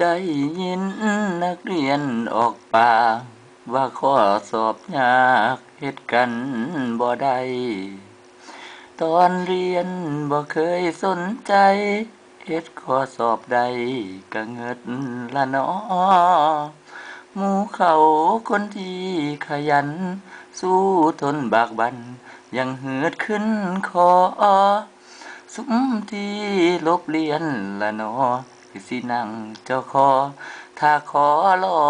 ได้ยินนักเรียนออกปากว่าข้อสอบยากเฮ็ดกันบ่ได้ตอนเรียนบ่เคยสนใจเฮ็ดข้อสอบใดก็เงิดละนอหมู่เขาคนที่ขยัน สู้ทนบากบัน ยังเหือดขึ้นคอ สุมที่ลบเรียนละนอ สินั่งเจ้าคอถ้าขอลอ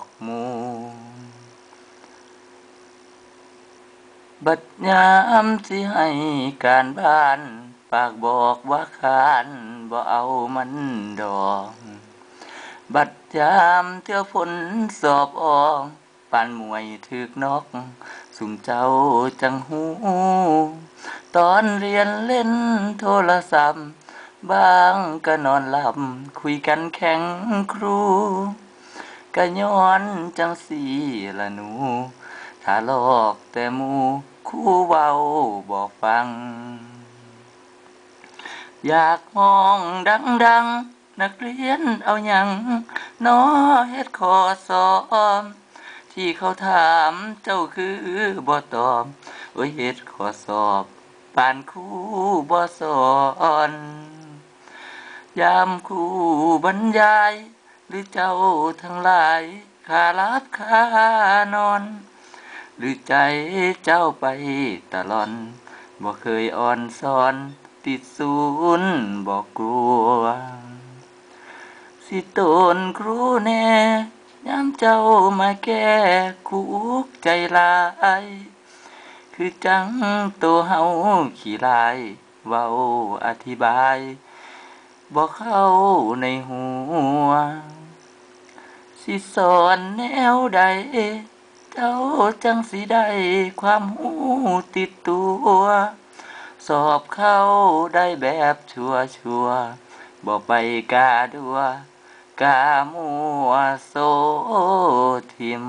กหมูบัดยามสิให้การบ้าน ปากบอกว่าคานบ่เอามันดอกบัดยามเที่ยวฝนสอบออกปานมวยถึกนอก สุ่มเจ้าจังหู ตอนเรียนเล่นโทรศัพท์ บางก็นอนหลับคุยกันแข่งครูก็ย้อนจังสีละหนู ถ้าลอกแต่หมูคู่เว้าบอกฟัง อยากห้องดังๆนักเรียนเอาอยัางน้อเฮ็ดขอสอบที่เขาถามเจ้าคือบ่ตอบโอ้ยเฮ็ดขอสอบปานครูบ่สอน ยามครูบรรยาย หรือเจ้าทั้งหลายขารับขานอน หรือใจเจ้าไปตลอนบ่เคยอ่อนสอน ติดศูนย์บอกกลัว สิตนครูแน่ยามเจ้ามาแก้คุกใจลาย คือจังตัวเฮาขี้ลายเว้าอธิบาย บอกเข้าในหัว สิสอนแนวใด เจ้าจังสิได้ความหูติดตัว สอบเข้าได้แบบชัวชัวบอกไปกาดัว กามัวโซทิม